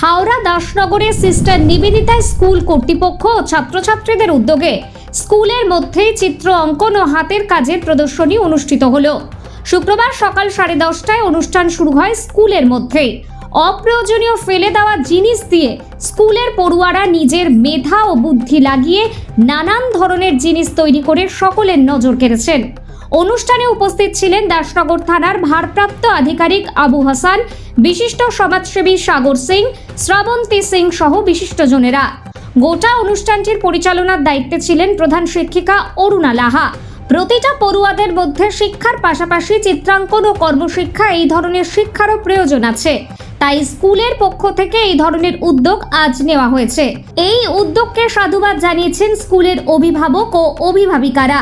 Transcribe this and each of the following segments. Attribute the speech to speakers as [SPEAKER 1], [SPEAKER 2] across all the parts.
[SPEAKER 1] হাওড়া দাসনগরে sister Nivedita school কর্তৃপক্ষ ও ছাত্রছাত্রীদের উদ্যোগে স্কুলের মধ্যেই চিত্র অঙ্কন ও হাতের কাজের প্রদর্শনী অনুষ্ঠিত হলো। শুক্রবার সকাল সাড়ে দশটায় অনুষ্ঠান শুরু হয় স্কুলের মধ্যেই। অপ্রয়োজনীয় ফেলে দেওয়া জিনিস দিয়ে স্কুলের পড়ুয়ারা নিজের মেধা ও বুদ্ধি লাগিয়ে নানান ধরনের জিনিস তৈরি করে সকলের নজর কেড়েছেন। অনুষ্ঠানে উপস্থিত ছিলেন দাসনগর থানার ভারপ্রাপ্ত আধিকারিক আবু হাসান, বিশিষ্ট সমাজসেবী সাগর সিং, শ্রাবন্তী সিং সহ বিশিষ্টজনেরা। গোটা অনুষ্ঠানটির পরিচালনার দায়িত্বে ছিলেন প্রধান শিক্ষিকা অরুণা লাহা প্রতিটা পড়ুয়াদের মধ্যে শিক্ষার পাশাপাশি চিত্রাঙ্কন ও কর্মশিক্ষা এই ধরনের শিক্ষারও প্রয়োজন আছে। তাই স্কুলের পক্ষ থেকে এই ধরনের উদ্যোগ আজ নেওয়া হয়েছে। এই উদ্যোগকে সাধুবাদ জানিয়েছেন স্কুলের অভিভাবক ও অভিভাবিকারা।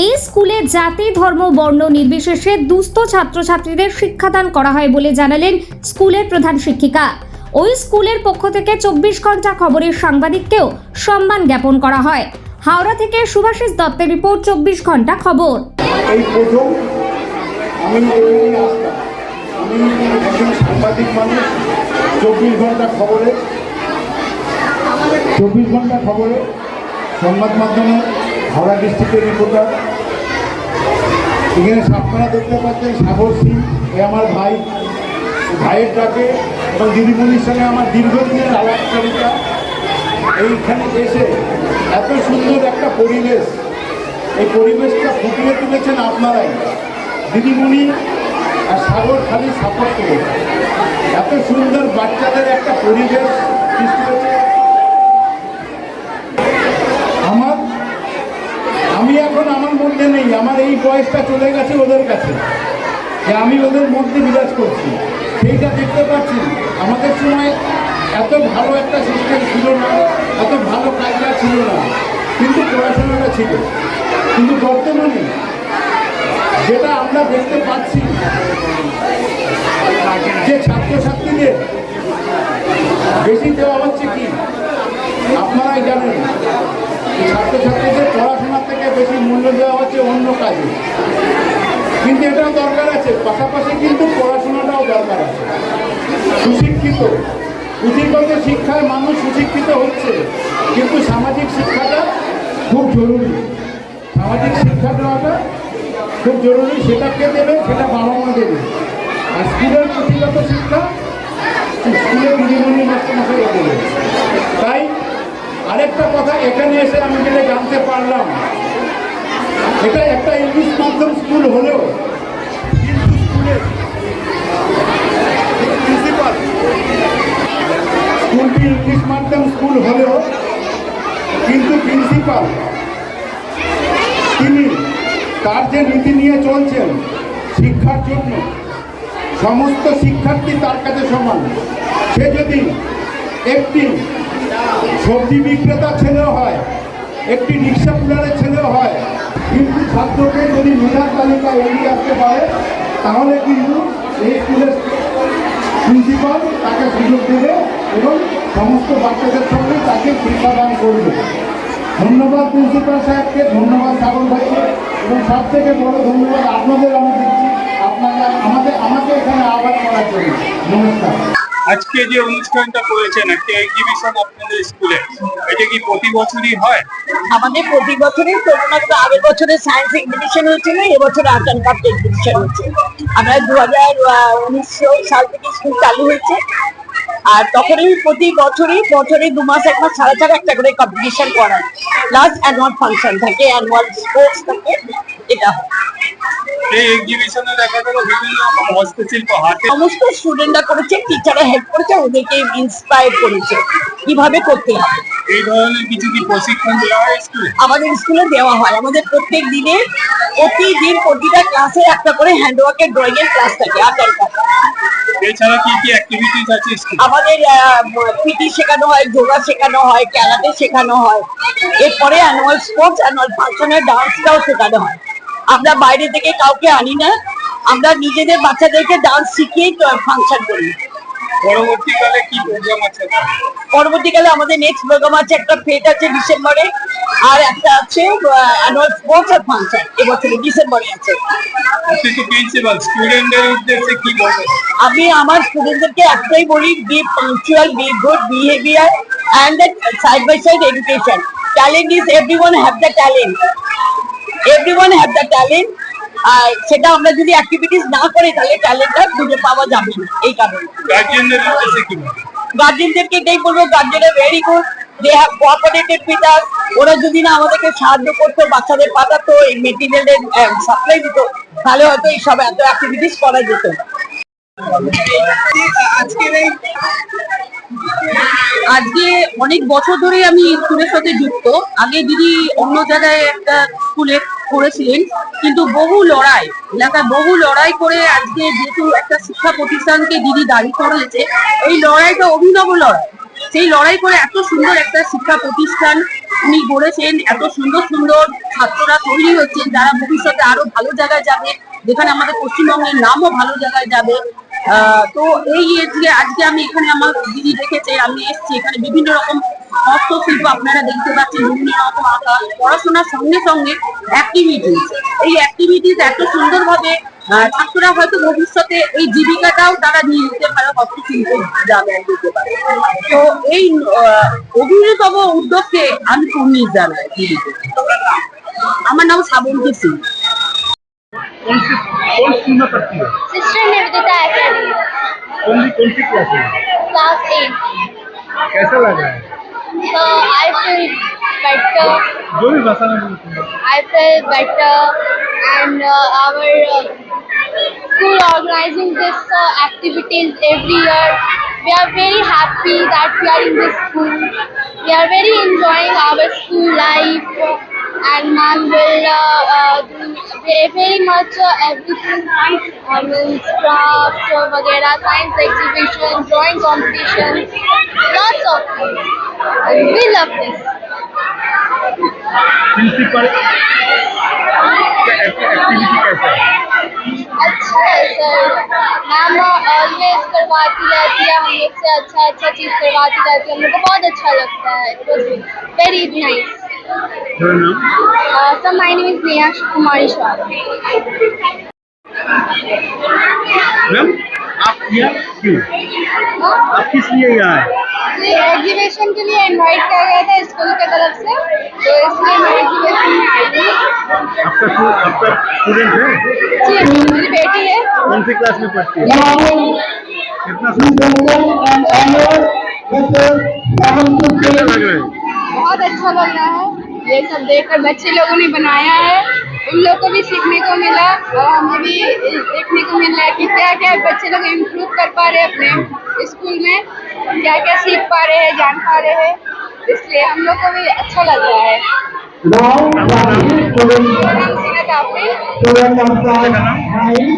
[SPEAKER 1] এই স্কুলে জাতি, ধর্ম, বর্ণ নির্বিশেষে দুস্থ ছাত্রছাত্রীদের শিক্ষাদান করা হয় বলে জানালেন স্কুলের প্রধান শিক্ষিকা। ওই স্কুলের পক্ষ থেকে চব্বিশ ঘণ্টা খবরের সাংবাদিককেও সম্মান জ্ঞাপন করা হয়। হাওড়া থেকে সুভাষিস দত্তের রিপোর্ট, চব্বিশ ঘণ্টা খবর,
[SPEAKER 2] সংবাদ মাধ্যমে হাওড়া ডিস্ট্রিক্টের রিপোর্টার। এখানে আপনারা দেখতে পাচ্ছেন সাগর সিং, এ আমার ভাই। ভাইয়ের ডাকে এবং দিদিমণির সঙ্গে আমার দীর্ঘদিনের আলাপচারিতা। এইখানে এসে এত সুন্দর একটা পরিবেশ, এই পরিবেশটা ফুটিয়ে তুলেছেন আপনারাই। দিদিমণি আর সাগর খালি সাপোর্ট করে। এত সুন্দর বাচ্চাদের একটা পরিবেশ সৃষ্টি হয়েছে আমার আমি এখন আমার মধ্যে নেই, আমার এই বয়সটা চলে গেছে ওদের কাছে। যে আমি ওদের মধ্যে বিরাজ করছি। সেইটা দেখতে পাচ্ছি আমাদের সময় এত ভালো একটা সিস্টেম ছিল না, এত ভালো কাজটা ছিল না। কিন্তু পড়াশোনাটা ছিল। কিন্তু বর্তমানে যেটা আমরা দেখতে পাচ্ছি, যে ছাত্রছাত্রীদের বেশি দেওয়া হচ্ছে কি? আপনারাই জানেন যে ছাত্রছাত্রীদের পড়াশোনার থেকে বেশি মূল্য দেওয়া হচ্ছে অন্য কাজে কিন্তু এটাও দরকার আছে, পাশাপাশি কিন্তু পড়াশোনাটাও দরকার আছে। সুশিক্ষিত পুঁথিগত শিক্ষায় মানুষ সুশিক্ষিত হচ্ছে, কিন্তু সামাজিক শিক্ষাটা খুব জরুরি। সামাজিক শিক্ষা দেওয়াটা খুব জরুরি, সেটা কে দেবে? সেটা বাবা মা দেবে। আর স্কুলের পুঁথিগত শিক্ষা স্কুলের দিদিমণি মাস্টারমশাই দেবে। তাই আরেকটা কথা, এখানে এসে আমি যেটা জানতে তিনি তার যে নীতি নিয়ে চলছেন শিক্ষার জন্য, সমস্ত শিক্ষার্থী তার কাছে সমান। সে যদি একটি সবজি বিক্রেতা ছেলেও হয়, একটি রিক্সা পুলারের ছেলেও হয়, কিন্তু ছাত্রকে যদি মেধার তালিকা এগিয়ে আসতে পারে, তাহলে কিন্তু এই স্কুলের প্রিন্সিপাল তাকে সুযোগ দেবে এবং সমস্ত বাচ্চাদের সঙ্গে তাকে শিক্ষাদান করবে। ধন্যবাদ প্রিন্সিপাল সাহেবকে, ধন্যবাদ সব থেকে বড় ধন্যবাদ আপনাদের আমি দিচ্ছি আপনারা আমাদের আমাকে এখানে আহ্বান করার জন্য। নমস্কার।
[SPEAKER 3] আজকে যে অনুষ্ঠানটা করেছেন একটা এক্সিবিশন আপনাদের স্কুলে এটা কি প্রতি বছরই হয়?
[SPEAKER 4] আমাদের প্রতি বছরই প্রধানত আগের বছরে সায়েন্স এক্সিবিশন হয়েছিল এবছর আর্ট অ্যান্ড ক্রাফট এক্সিবিশন হচ্ছে। আমরা দু হাজার উনিশশো সাল থেকে স্কুল চালু হয়েছে। আর তখনই প্রতি বছরই বছরে দু মাস এক মাস সাড়ে চার একটা করে কম্পিটিশন করায় প্লাস অ্যানুয়াল ফাংশন থাকে অ্যানুয়াল স্পোর্টস থাকে। এটা।
[SPEAKER 3] এই এক্সিবিশনে দেখা গেল বিভিন্ন রকম হস্তশিল্প হাতে
[SPEAKER 4] সমস্ত স্টুডেন্টরা করেছে টিচাররা হেল্প করেছে ওদেরকে ইন্সপায়ার করেছে। কীভাবে করতে হবে
[SPEAKER 3] এই ধরনের কিছু কি প্রশিক্ষণ দেওয়া হয় স্কুলে
[SPEAKER 4] আমাদের স্কুলে দেওয়া হয়। আমাদের প্রত্যেক দিনে প্রতিদিন প্রতিটা ক্লাসে একটা করে হ্যান্ডওয়ার্কের ড্রয়িং এর ক্লাস থাকে অ্যান্ড ক্রাফট
[SPEAKER 3] এছাড়া কি কি অ্যাক্টিভিটিস আছে স্কুলে
[SPEAKER 4] আমাদের পিটি শেখানো হয় যোগা শেখানো হয় ক্যারাটে শেখানো হয়। এরপরে অ্যানুয়াল স্পোর্টস অ্যানুয়াল ফাংশনের ডান্সটাও শেখানো হয়। আমরা বাইরে থেকে কাউকে আনি না। আমরা নিজেদের বাচ্চাদেরকে ডান্স শিখিয়েই ফাংশন করি।
[SPEAKER 3] পরবর্তীকালে কি প্রোগ্রাম আছে?
[SPEAKER 4] পরবর্তীকালে আমাদের নেক্সট প্রোগ্রাম আছে একটা ফেট আছে ডিসেম্বরে আর একটা আছে অ্যানুয়াল স্পোর্টস আর ফাংশন এবছরে ডিসেম্বরে আছে।
[SPEAKER 3] প্রিন্সিপাল স্টুডেন্টদের উদ্দেশ্যে কি বলবেন?
[SPEAKER 4] আমি আমার স্টুডেন্টদেরকে একটাই বলি be punctual be good behaviour and side by side education talent is everyone have the talent everyone have the talent আর সেটা আমরা যদি অ্যাক্টিভিটিস না করি তাহলে ট্যালেন্টটা খুঁজে পাওয়া যাবে না এই কারণে। গার্জেনদেরকে এটাই বলব গার্জেনরা very good they have cooperated with us ওরা যদি না আমাদেরকে সাহায্য করতো বাচ্চাদের পাঠাতো এই মেটেরিয়ালের সাপ্লাই দিত তাহলে হয়তো এই সব এত অ্যাক্টিভিটিস করা যেত
[SPEAKER 5] আজকে অনেক বছর ধরে আমি স্কুলের সাথে যুক্ত। আগে দিদি অন্য জায়গায় একটা স্কুলে করেছিলেন, কিন্তু বহু লড়াই, এলাকায় বহু লড়াই করে আজকে যেহেতু একটা শিক্ষা প্রতিষ্ঠানকে দিদি দাঁড়ি করেছে, এই লড়াইটা অভিনব লড়াই। সেই লড়াই করে এত সুন্দর একটা শিক্ষা প্রতিষ্ঠান উনি গড়েছেন, এত সুন্দর সুন্দর ছাত্ররা তৈরি হচ্ছেন যারা ভবিষ্যতে আরও ভালো জায়গায় যাবে, যেখানে আমাদের পশ্চিমবঙ্গের নামও ভালো জায়গায় যাবে। তো এই আজকে আমি এখানে আমার দিদি দেখেছে, আমি এসেছি, এখানে বিভিন্ন রকম হস্তশিল্প আপনারা দেখতে পাচ্ছেন বিভিন্ন রকম আঁকা পড়াশোনার সঙ্গে সঙ্গে অ্যাক্টিভিটিস এই অ্যাক্টিভিটিস এত সুন্দরভাবে আহ, ছাত্ররা হয়তো ভবিষ্যতে এই জীবিকাটাও তারা নিয়ে নিতে পারে হস্তশিল্পের জায়গায় দিতে পারে তো এই আহ, অভিনবতম উদ্যোগকে আমি কুর্নিশ জানাই দিদিকে আমার নাম শ্রাবন্তী সিং
[SPEAKER 3] कौन सी कौन स्कूल में पढ़ती हो
[SPEAKER 6] सिस्टर निवेदिता एकेडमी
[SPEAKER 3] कौन सी कौन सी क्लास में
[SPEAKER 6] क्लास एट
[SPEAKER 3] कैसा लग रहा है
[SPEAKER 6] So I feel better. I feel better, and uh, our uh, school organizing this uh, activities every year. We are very happy that we are in this school. We are very enjoying our school life and ma'am will uh, uh, do ve- very much uh, everything uh, means craft uh, वगैरह science exhibition drawing competition lots of things and we love this
[SPEAKER 3] principal activity कैसा है
[SPEAKER 6] अच्छा है sir ma'am always करवाती रहती है हम लोग से अच्छा अच्छा चीज़ करवाती रहती है हम लोग को बहुत अच्छा लगता है इट वॉज वेरी नाइस
[SPEAKER 3] मेरा नाम
[SPEAKER 6] sir my name is Neha Kumari Shah
[SPEAKER 3] ma'am आप यहाँ क्यों आप किस लिए यहाँ आए
[SPEAKER 6] एग्जीबिशन के लिए इनवाइट किया गया था स्कूल की तरफ़ से तो इसलिए मैं एग्जीबिशन में आई थी
[SPEAKER 3] आपका आपका स्टूडेंट है
[SPEAKER 6] जी मेरी बेटी है
[SPEAKER 3] कौन सी क्लास में पढ़ती है कितना लग रहा है
[SPEAKER 6] बहुत अच्छा लग रहा है। ये सब देखकर बच्चे लोगों ने बनाया है। उन लोग को भी सीखने को मिला और हमें भी देखने को मिल रहा है कि क्या क्या बच्चे लोग इम्प्रूव कर पा रहे हैं अपने स्कूल में। क्या क्या सीख पा रहे हैं जान पा रहे हैं। इसलिए हम लोग को भी अच्छा लग रहा है।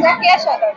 [SPEAKER 6] जकिया शरण